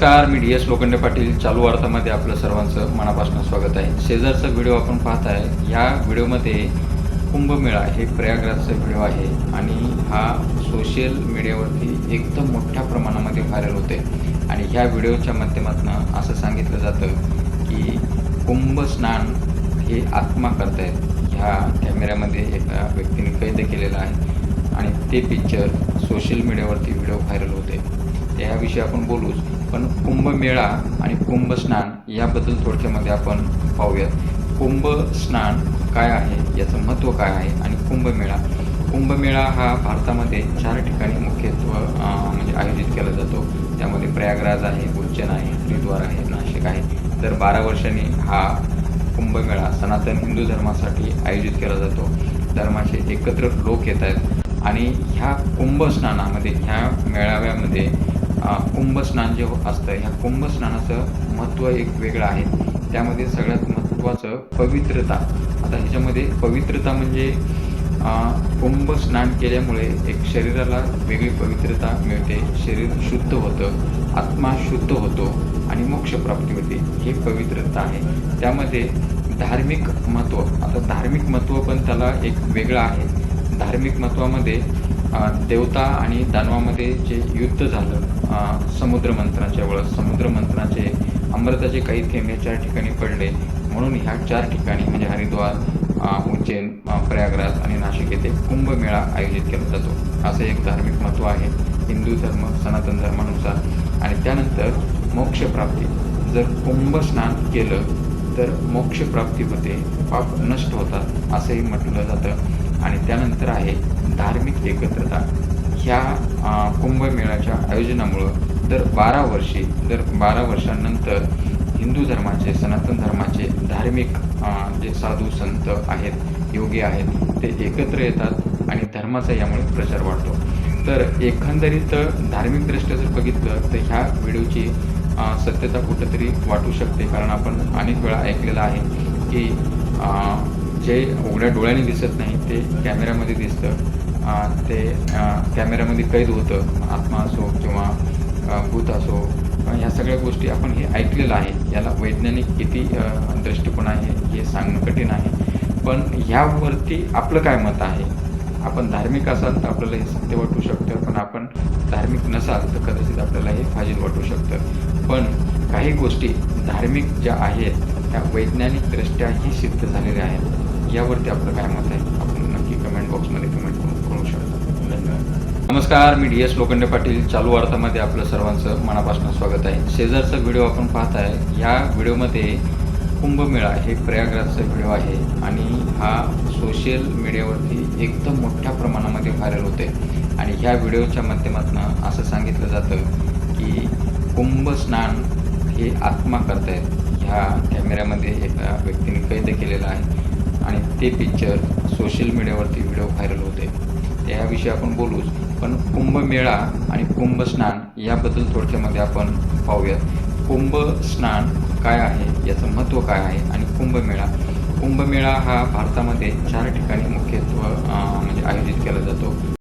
नमस्कार मी D S Lokhande Patil. चालू वार्तामध्ये आपलं सर्वांचं मनापासून स्वागत आहे. शेजारचा व्हिडिओ आपण पाहत आहे. ह्या व्हिडिओमध्ये कुंभमेळा हे प्रयागराजचा व्हिडिओ आहे आणि हा सोशल मीडियावरती एकदम मोठ्या प्रमाणामध्ये व्हायरल होते आणि ह्या व्हिडिओच्या माध्यमातून असं सांगितलं जातं की कुंभ स्नान हे आत्मा करतायत. ह्या कॅमेऱ्यामध्ये एका व्यक्तीने कैद केलेलं आहे आणि ते पिक्चर सोशल मीडियावरती व्हिडिओ व्हायरल होते याविषयी आपण बोलूच. पण कुंभमेळा आणि कुंभस्नान याबद्दल थोडक्यामध्ये आपण पाहूयात. कुंभस्नान काय आहे? याचं महत्त्व काय आहे? आणि कुंभमेळा. कुंभमेळा हा भारतामध्ये चार ठिकाणी मुख्यत्व म्हणजे आयोजित केला जातो. त्यामध्ये प्रयागराज आहे उज्जैन आहे हरिद्वार आहे नाशिक आहे. तर बारा वर्षांनी हा कुंभमेळा सनातन हिंदू धर्मासाठी आयोजित केला जातो. धर्माचे एकत्र लोक येत आहेत. आणि ह्या कुंभस्नानामध्ये ह्या मेळाव्यामध्ये कुंभस्नान जे असतं ह्या कुंभस्नानाचं महत्त्व एक वेगळं आहे. त्यामध्ये सगळ्यात महत्त्वाचं पवित्रता. आता ह्याच्यामध्ये पवित्रता म्हणजे कुंभस्नान कुंभ स्नान केल्यामुळे एक शरीराला वेगळी पवित्रता मिळते. शरीर शुद्ध होतं आत्मा शुद्ध होतो आणि मोक्षप्राप्ती होते. हे पवित्रता आहे. त्यामध्ये धार्मिक महत्त्व आता धार्मिक महत्त्व पण त्याला एक वेगळं आहे. धार्मिक महत्त्वामध्ये देवता आणि दानवामध्ये जे युद्ध झालं समुद्र मंथनाच्या वेळेस समुद्र मंथनाचे अमृताचे काही थेंब चार ठिकाणी पडले. म्हणून ह्या चार ठिकाणी म्हणजे हरिद्वार उज्जैन प्रयागराज आणि नाशिक येथे कुंभमेळा आयोजित केला जातो. असं एक धार्मिक महत्त्व आहे. हिंदू धर्म सनातन धर्मानुसार. आणि त्यानंतर मोक्षप्राप्ती जर कुंभ स्नान केलं तर मोक्षप्राप्ती होते पाप नष्ट होतात असंही म्हटलं जातं. आणि त्यानंतर आहे धार्मिक एकत्रता ह्या कुंभमेळ्याच्या आयोजनामुळं दर बारा वर्षी दर बारा वर्षांनंतर हिंदू धर्माचे सनातन धर्माचे धार्मिक जे साधू संत आहेत योगी आहेत ते एकत्र येतात आणि धर्माचा यामुळे प्रचार वाढतो. तर एकंदरीत धार्मिकदृष्ट्या जर बघितलं तर ह्या व्हिडिओची सत्यता कुठंतरी वाटू शकते. कारण आपण अनेक वेळा ऐकलेलं आहे की जे उघड्या डोळ्याने दिसत नाही ते कॅमेऱ्यामध्ये दिसतं. ते कॅमेऱ्यामध्ये कैद होतं. आत्मा असो किंवा भूत असो. ह्या सगळ्या गोष्टी आपण हे ऐकलेलं आहे. याला वैज्ञानिक किती दृष्टिकोन आहे हे सांगणं कठीण आहे. पण ह्यावरती आपलं काय मत आहे? आपण धार्मिक असाल तर आपल्याला हे सत्य वाटू शकतं. पण आपण धार्मिक नसाल तर कदाचित आपल्याला हे फाजील वाटू शकतं. पण काही गोष्टी धार्मिक ज्या आहेत त्या वैज्ञानिकदृष्ट्याही सिद्ध झालेल्या आहेत. यावरती आपलं काय मत आहे? आपण नक्की कमेंट बॉक्समध्ये कमेंट करून कळू शकता. धन्यवाद. नमस्कार मी डी एस लोखंडे पाटील. चालू वार्तामध्ये आपलं सर्वांचं मनापासून स्वागत आहे. शेजारचा व्हिडिओ आपण पाहत आहे. ह्या व्हिडिओमध्ये कुंभमेळा हे प्रयागराजचा व्हिडिओ आहे आणि हा सोशल मीडियावरती एकदम मोठ्या प्रमाणामध्ये व्हायरल होते आणि ह्या व्हिडिओच्या माध्यमातून असं सांगितलं जातं की कुंभ स्नान हे आत्मा करतायत. ह्या कॅमेऱ्यामध्ये एका व्यक्तीने कैद केलेलं आहे. आणि ते पिक्चर सोशल मीडियावरती व्हिडिओ व्हायरल होते. त्याविषयी आपण बोलूच. पण कुंभमेळा आणि कुंभ स्नान याबद्दल थोडक्यामध्ये आपण पाहूयात. कुंभ स्नान काय आहे? याचं महत्त्व काय आहे? आणि कुंभमेळा. कुंभमेळा हा भारतामध्ये चार ठिकाणी मुख्यत्व म्हणजे आयोजित केला जातो.